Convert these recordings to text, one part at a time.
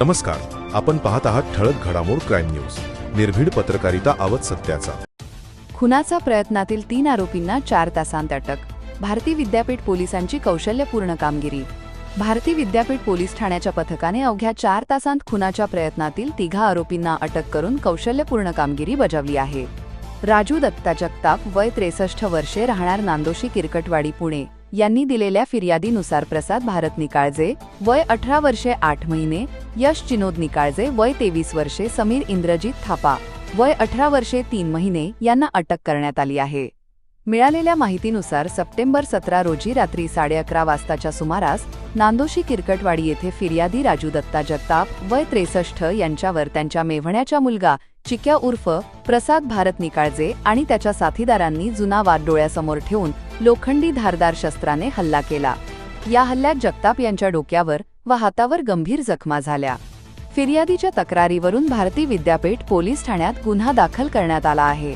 नमस्कार. आपण पाहत आहात ठळक घडामोड क्राईम न्यूज. निर्भीड पत्रकारिता आवत सत्याचा. खुनाचा प्रयत्नातील तीन आरोपींना चार तासांत अटक. भारती विद्यापीठ पोलिसांची कौशल्यपूर्ण कामगिरी. भारती विद्यापीठ पोलीस ठाण्याच्या पथकाने अवघ्या चार तासांत खुनाच्या प्रयत्नातील तिघा आरोपींना अटक करून कौशल्यपूर्ण कामगिरी बजावली आहे. राजू दत्ता जगताप वय त्रेसष्ट वर्षे राहणार नांदोशी किरकटवाडी पुणे. यांनी दिलेल्या फिर्यादीनुसार प्रसाद भारत निकाळजे वय अठरा वर्षे आठ महिने यश चिनोद निकाळजे वय तेवीस वर्षे समीर इंद्रजित थापा वय अठरा वर्षे तीन महिने यांना अटक करण्यात आली आहे. मिळालेल्या माहितीनुसार सप्टेंबर सतरा रोजी रात्री साडे अकरा वाजताच्या सुमारास नांदोशी किरकटवाडी येथे फिर्यादी राजू दत्ता जगताप वय त्रेसष्ट यांच्यावर त्यांच्या मेव्हण्याचा मुलगा चिक्या उर्फ प्रसाद भारत निकाळजे आणि त्याच्या साथीदारांनी जुना वाद डोळ्यासमोर ठेवून लोखंडी धारदार शस्त्राने हल्ला केला. या हल्ल्यात जगताप यांच्या डोक्यावर व हातावर गंभीर जखमा झाल्या. फिर्यादीच्या तक्रारीवरून भारती विद्यापीठ पोलीस ठाण्यात गुन्हा दाखल करण्यात आला आहे.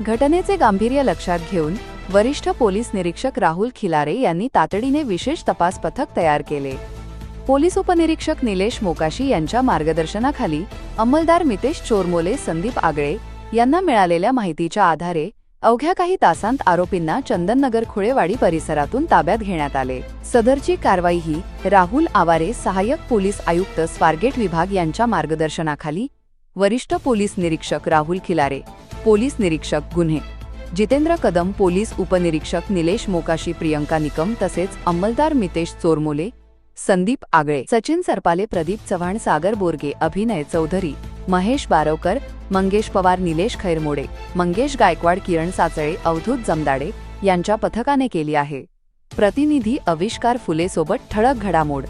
घटनेचे गांभीर्य लक्षात घेऊन वरिष्ठ पोलीस निरीक्षक राहुल खिलारे यांनी तातडीने विशेष तपास पथक तयार केले. पोलीस उपनिरीक्षक निलेश मोकाशी यांच्या मार्गदर्शनाखाली अंमलदार मितेश चोरमोले संदीप आगळे यांना मिळालेल्या माहितीच्या आधारे अवघ्या काही तासांत आरोपींना चंदननगर खुळेवाडी परिसरातून ताब्यात घेण्यात आले. सदरची कारवाई ही राहुल आवारे सहाय्यक पोलीस आयुक्त स्वारगेट विभाग यांच्या मार्गदर्शनाखाली वरिष्ठ पोलीस निरीक्षक राहुल खिलारे पोलीस निरीक्षक गुन्हे जितेंद्र कदम पोलीस उपनिरीक्षक निलेश मोकाशी प्रियंका निकम तसेच अंमलदार मितेश चोरमोले संदीप आगळे सचिन सरपाले प्रदीप चव्हाण सागर बोरगे अभिनय चौधरी महेश बारवकर मंगेश पवार निलेश खैरमोडे मंगेश गायकवाड किरण साचळे अवधूत जमदाडे यांच्या पथकाने केली आहे. प्रतिनिधी अविष्कार फुलेसोबत ठळक घडामोड.